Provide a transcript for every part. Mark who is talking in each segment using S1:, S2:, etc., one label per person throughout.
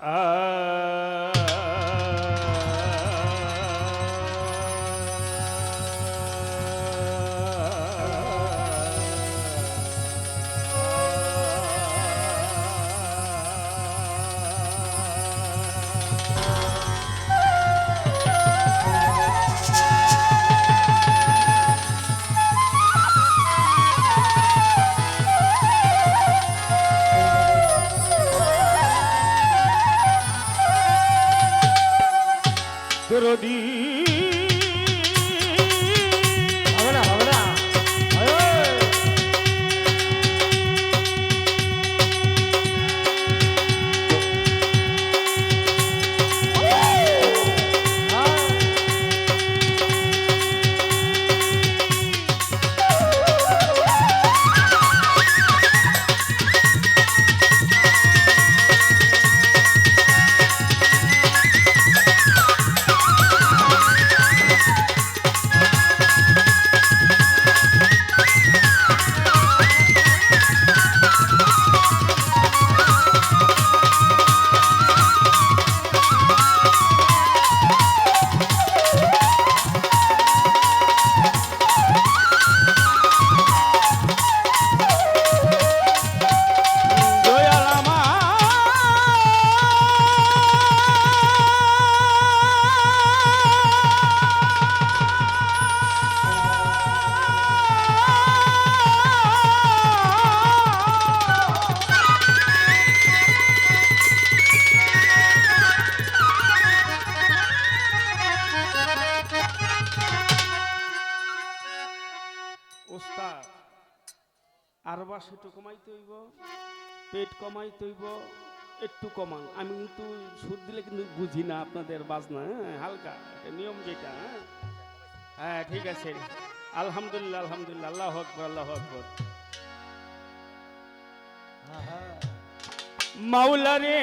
S1: 啊。চিরদিন কমাইতে হইব পেট কমাইতে হইব একটু কমান। আমি কিন্তু সুদ দিলে কিন্তু বুঝি না আপনাদের বাজনা হ্যাঁ হালকা এটা নিয়ম যেটা হ্যাঁ। হ্যাঁ ঠিক আছে। আলহামদুলিল্লাহ আলহামদুলিল্লাহ আল্লাহ আকবর আল্লাহ আকবর। মাওলা রে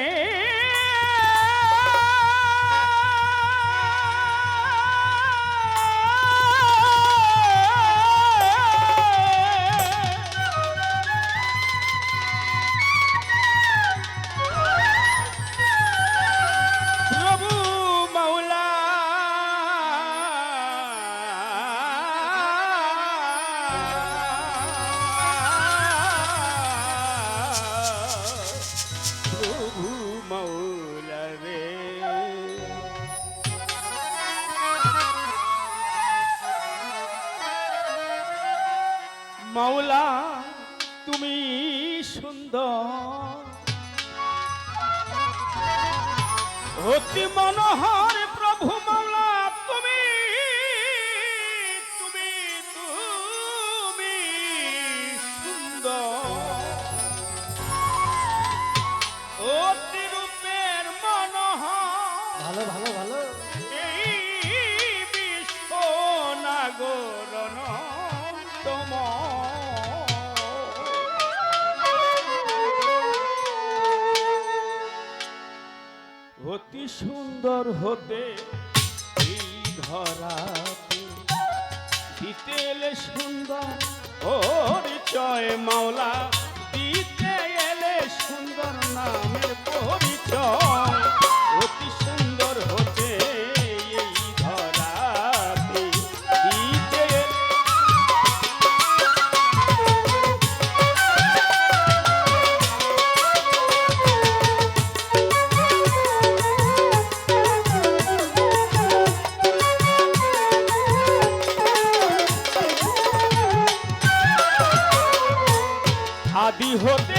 S1: মনোহর ধরাতে। দিতে এলে সুন্দর পরিচয় মাওলা দিতে এলে সুন্দর নামের পরিচয়। hijo.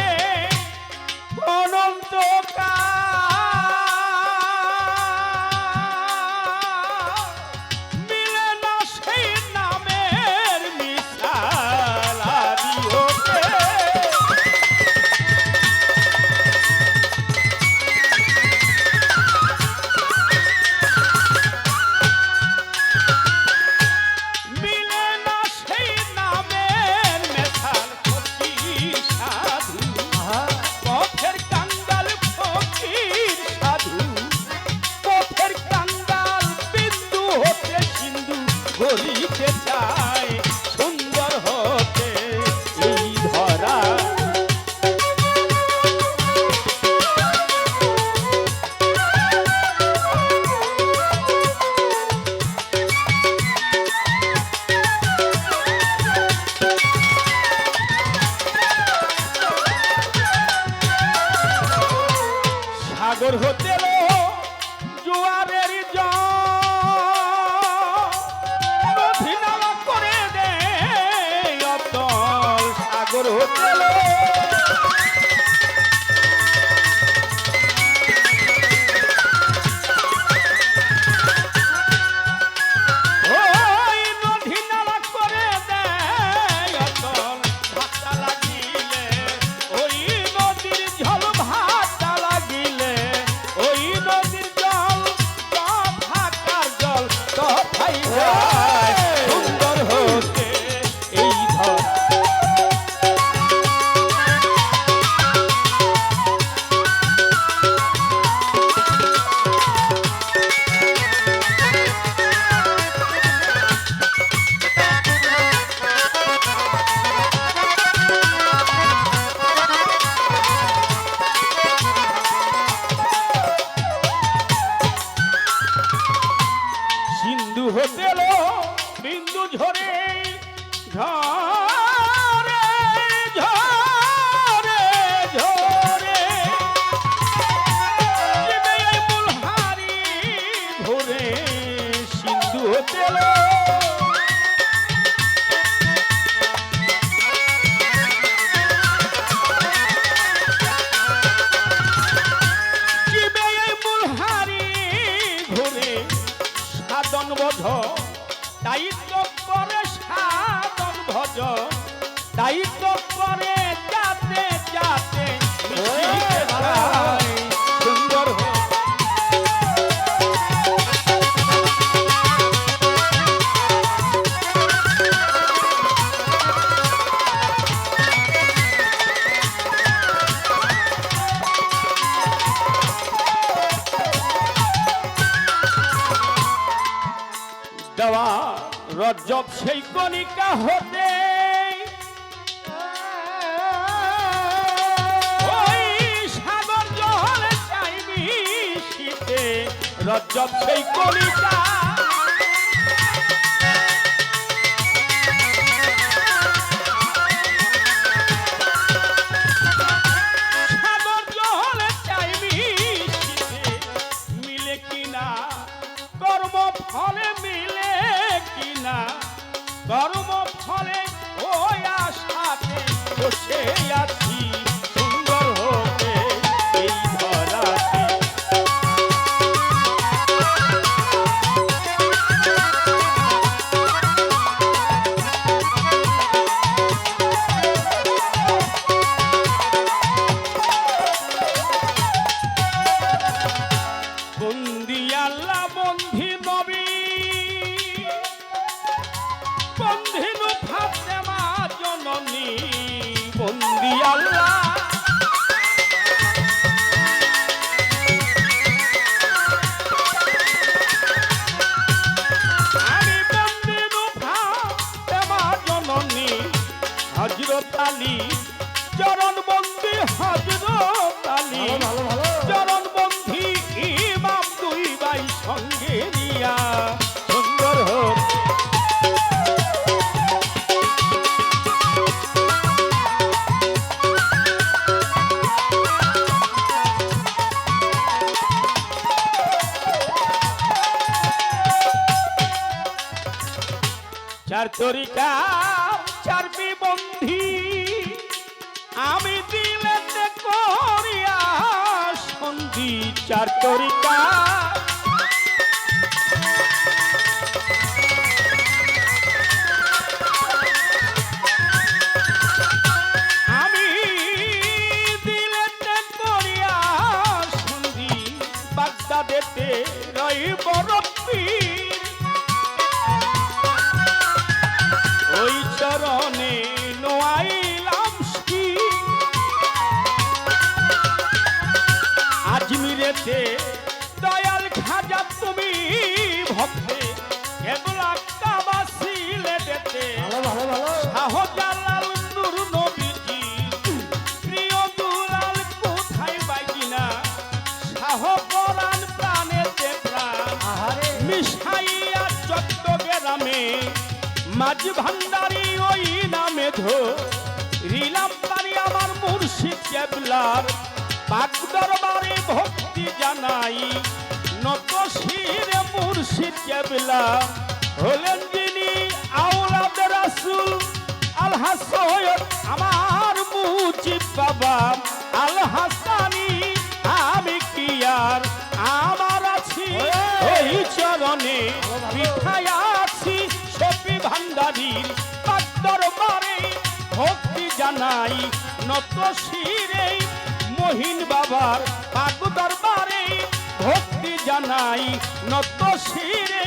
S1: রজব সেই কণিকা হতে। সাগর রজব সেই কণিকা চরণ বন্দি হজরত আলী চরণ বন্দি ইমাম দুই ভাই সঙ্গে নিয়া। সুন্দর হোক। চার তরিকা autoridade আছে। দয়াল খাজা তুমি ভক্তে কেবল কাবাসিলে দেতে শাহজালাল নূর নবীজি প্রিয় দুলাল কোথায় বাগিনা শাহ পরাণ মাঝ ভান্ডারি ওই নামে ধো। রিলাম পারি আমার মুর্শিদ কেবলার পাক দরবার কেবলা হলেন যিনি আওলাদের রাসূল, আল হাসন আমার মুজিব বাবা, আল হাসানি আমি কি আর? আমার আছি ওই চরণে মিঠাই আছি সপি ভান্ডারীর দরবারে ভক্তি জানাই নত শিরে মহিন বাবার জানাই নত শিরে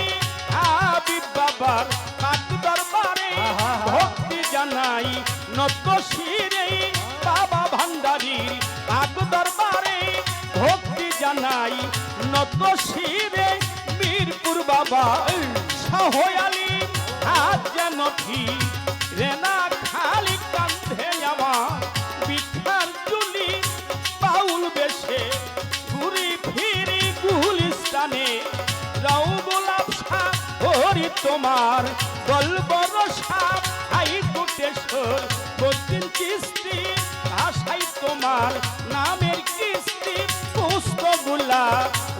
S1: হাবিব বাবার পাক দরবারে ভক্তি জানাই নত শিরে বাবা ভান্ডারীর পাক দরবারে ভক্তি জানাই নত শিরে বীরপুর বাবা শাহয়ালি হাত যেন ঠিক রেনা গুলিস্তানে রাউ গোলাপ সাপ হরি তোমার গল্পর সাপ। হাই কোটেশ্বর বদিন কিস্তি ভাষাই তোমার নামের কিস্তি। পুস্তগুলা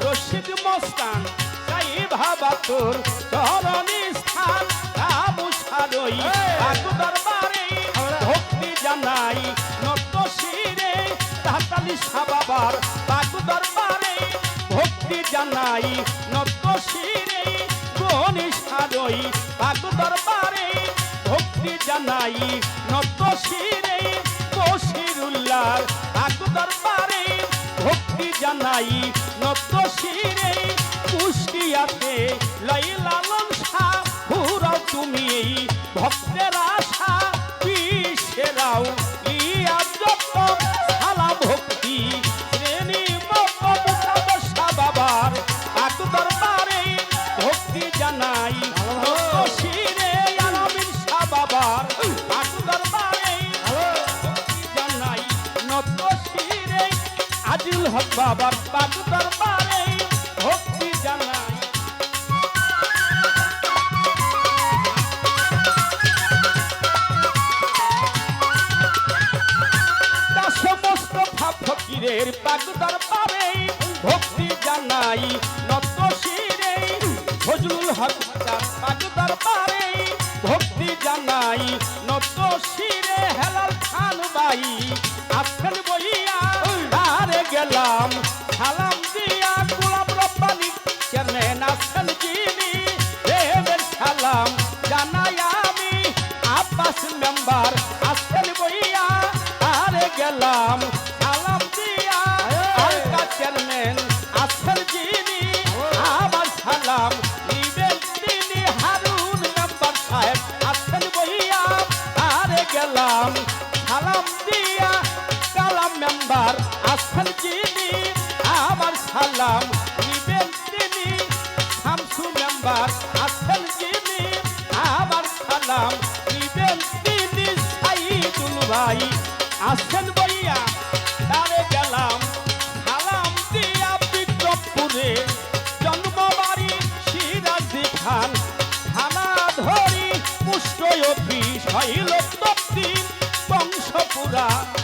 S1: রশিদ মস্তান তাই ভাবা তোর চরণী স্থান। আবু সারই দরবারে ভক্তি জানাই, নত শিরে, তাতালি সাবাবার, বাগু দরবারে জানাই নত শিরে গণি সারই বাগু দরবারে ভক্তি জানাই। নত শিরে বসিরুল্লাহ বাগু দরবারে ভক্তি জানাই। নত শিরে কুষ্টিয়াতে লাইলালন শাহ হুরাও তুমি। বাবার পাক দরবারে ভক্তি জানাই তা সমস্ত ভাব ফকিরের পাক দরবারে ভক্তি জানাই নত শিরে ফজলুল হক পাক দরবারে ভক্তি জানাই নত শিরে হেলাল খান বাই আমার সালাম নিবেন তিনি শামসু মেম্বার আছেন যিনি আমার সালাম। নিবেন তিনি, সাইদুল ভাই, আছেন বইয়া, তারে গেলাম। সালাম দিয়া বিক্রমপুরে, জন্মবাড়ি সিরাজি খান। থানা ধরি পুষ্ট অফিস, হইল বংশপুরা।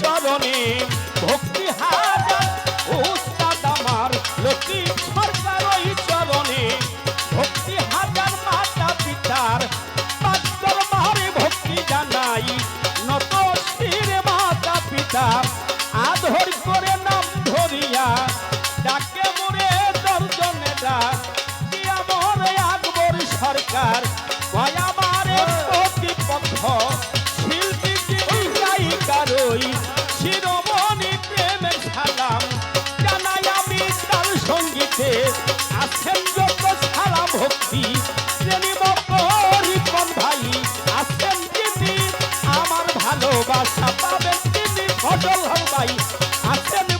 S1: চরণে সঙ্গীতে আছেন যত সালাম ভক্তি শ্রেণি রিপন ভাই আছেন তিনি আমার ভালোবাসা পাবেন তিনি ফজল হক ভাই আছেন